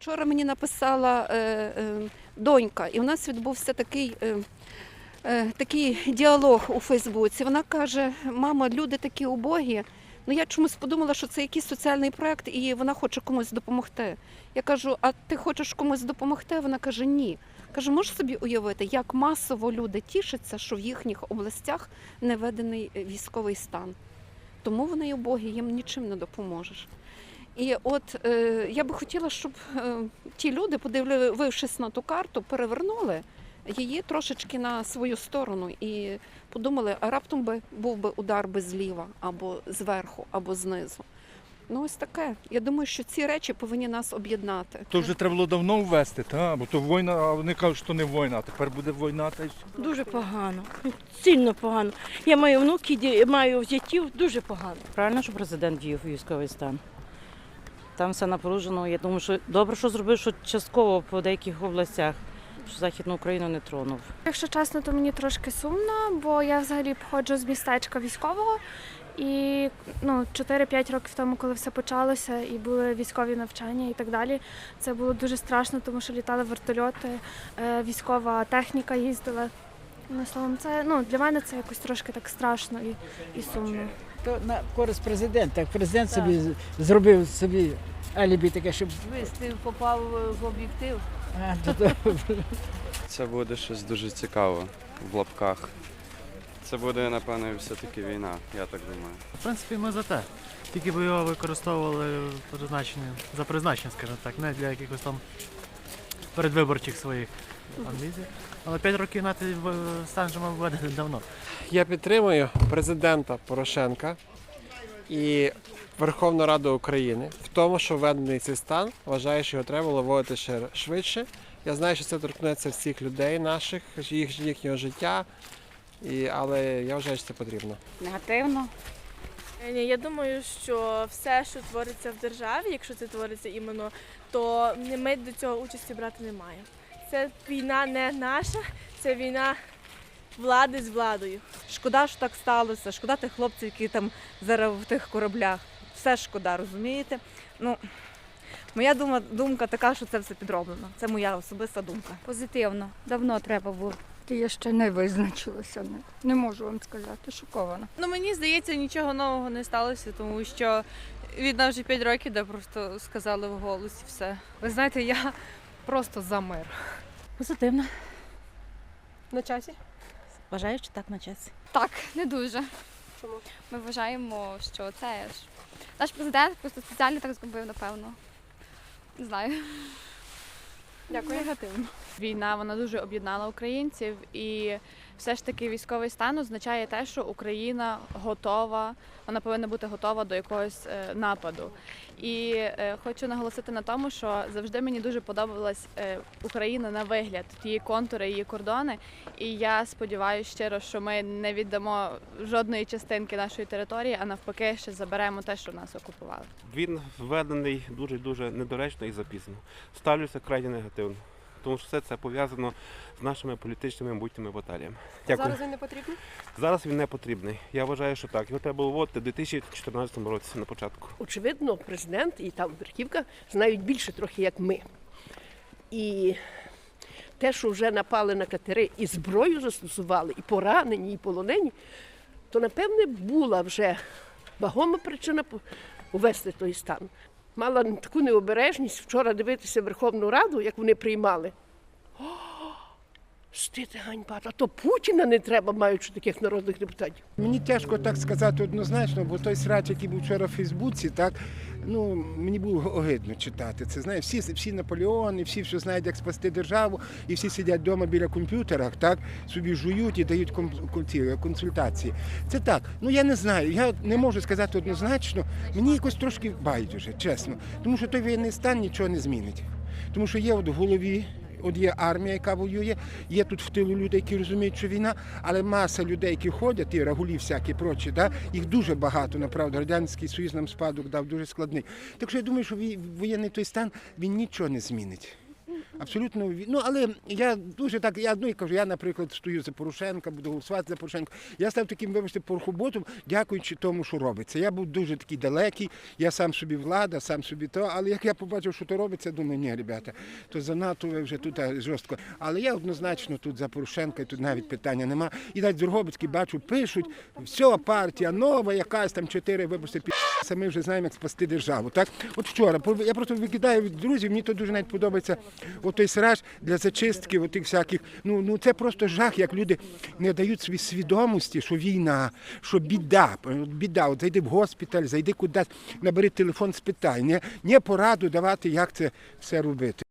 Вчора мені написала е, е, донька, і у нас відбувся такий, е, такий діалог у Фейсбуці. Вона каже: мама, люди такі убогі. Ну я чомусь подумала, що це якийсь соціальний проект, і вона хоче комусь допомогти. Я кажу: а ти хочеш комусь допомогти? Вона каже, ні. Кажу, можеш собі уявити, як масово люди тішаться, що в їхніх областях не введений військовий стан. Тому вони убогі, їм нічим не допоможеш. І от е, я би хотіла, щоб е, ті люди, подивившись на ту карту, перевернули її трошечки на свою сторону і подумали, а раптом би був би удар би зліва, або зверху, або знизу. Ну, ось таке. Я думаю, що ці речі повинні нас об'єднати. То вже треба було давно ввести, та? бо то війна, а вони кажуть, що не війна, а тепер буде війна та й все. Дуже погано, сильно погано. Я маю внуки, маю зятів, дуже погано. Правильно, що президент діяв військовий стан. Там все напружено. Я думаю, що добре, що зробив, що частково по деяких областях, що Західну Україну не тронув. Якщо чесно, то мені трошки сумно, бо я взагалі походжу з містечка військового. І ну, 4-5 років тому, коли все почалося, і були військові навчання і так далі, це було дуже страшно, тому що літали вертольоти, е, військова техніка їздила. Ну, словом, це ну, для мене це якось трошки так страшно і, і сумно. То на користь президента. Президент собі з- зробив собі алібі таке, щоб Вистив попав в об'єктив. а, то- то- Це буде щось дуже цікаве в лапках. Це буде, напевно, все-таки війна, я так думаю. В принципі, ми за те. Тільки б його використовували призначення, за призначення, скажімо так, не для якихось там передвиборчих своїх амбіцій. Але 5 років на той в- стан вже мав давно. Я підтримую президента Порошенка і Верховну Раду України в тому, що введений цей стан. Вважаю, що його треба було вводити ще швидше. Я знаю, що це торкнеться всіх людей наших, їх, їхнього життя. І, але я вважаю, що це потрібно. Негативно. Ні, я думаю, що все, що твориться в державі, якщо це твориться іменно, то ми до цього участі брати не маємо. Це війна не наша, це війна влади з владою. Шкода, що так сталося. Шкода тих хлопців, які там зараз в тих кораблях. Все шкода, розумієте? Ну, моя дума, думка така, що це все підроблено. Це моя особиста думка. Позитивно. Давно треба було. Я ще не визначилася. Не, не можу вам сказати. Шокована. Ну мені здається, нічого нового не сталося, тому що від нас вже 5 років, де просто сказали в голосі все. Ви знаєте, я просто за мир. Позитивно. На часі? Вважаю, що так на часі. Так, не дуже. Чому? Ми вважаємо, що це ж наш президент просто спеціально так зробив, напевно. Не знаю. Дякую. Негативно. Війна вона дуже об'єднала українців, і все ж таки військовий стан означає те, що Україна готова, вона повинна бути готова до якогось е, нападу. І е, хочу наголосити на тому, що завжди мені дуже подобалась е, Україна на вигляд, її контури, її кордони. І я сподіваюся щиро, що ми не віддамо жодної частинки нашої території, а навпаки, ще заберемо те, що нас окупували. Він введений дуже дуже недоречно і запізно. Ставлюся крайне негативно, тому що все це пов'язано з нашими політичними майбутніми баталіями. Дякую. він не потрібен? Зараз він не потрібний. Я вважаю, що так. Його треба було вводити в 2014 році на початку. Очевидно, президент і там верхівка знають більше трохи, як ми. І те, що вже напали на катери і зброю застосували, і поранені, і полонені, то напевне була вже вагома причина увести той стан. Мала таку необережність вчора дивитися Верховну Раду, як вони приймали. Стид ганьба. А то Путіна не треба, маючи таких народних депутатів. Мені тяжко так сказати однозначно, бо той срач, який був вчора в Фейсбуці, так ну мені було огидно читати. Це знає, всі, всі Наполеони, всі що знають, як спасти державу, і всі сидять вдома біля комп'ютера, так собі жують і дають консультації. Це так. Ну я не знаю. Я не можу сказати однозначно. Мені якось трошки байдуже, чесно. Тому що той воєнний стан нічого не змінить. Тому що є от в голові. От є армія, яка воює, є тут в тилу люди, які розуміють, що війна, але маса людей, які ходять, і рагулі всякі прочі, да, їх дуже багато, направду. Радянський Союз нам спадок дав дуже складний. Так що я думаю, що воєнний той стан він нічого не змінить. Абсолютно ну але я дуже так. Я ну я кажу, я, наприклад, стою за Порошенка, буду голосувати за Порошенка. Я став таким, вибачте, порохоботом, дякуючи тому, що робиться. Я був дуже такий далекий, я сам собі влада, сам собі то. Але як я побачив, що то робиться, думаю, ні, ребята, то занадто ви вже тут жорстко. Але я однозначно тут за Порошенка, і тут навіть питання нема. І навіть Дрогобицький бачу, пишуть, все, партія нова, якась там чотири, вибачте, пі... Ми вже знаємо, як спасти державу. Так, от вчора я просто викидаю від друзів. Мені то дуже навіть подобається. От той сраж для зачистки, отих всяких. Ну ну це просто жах, як люди не дають собі свідомості, що війна, що біда, біда. От зайди в госпіталь, зайди кудись, набери телефон, спитай. Не, не пораду давати, як це все робити.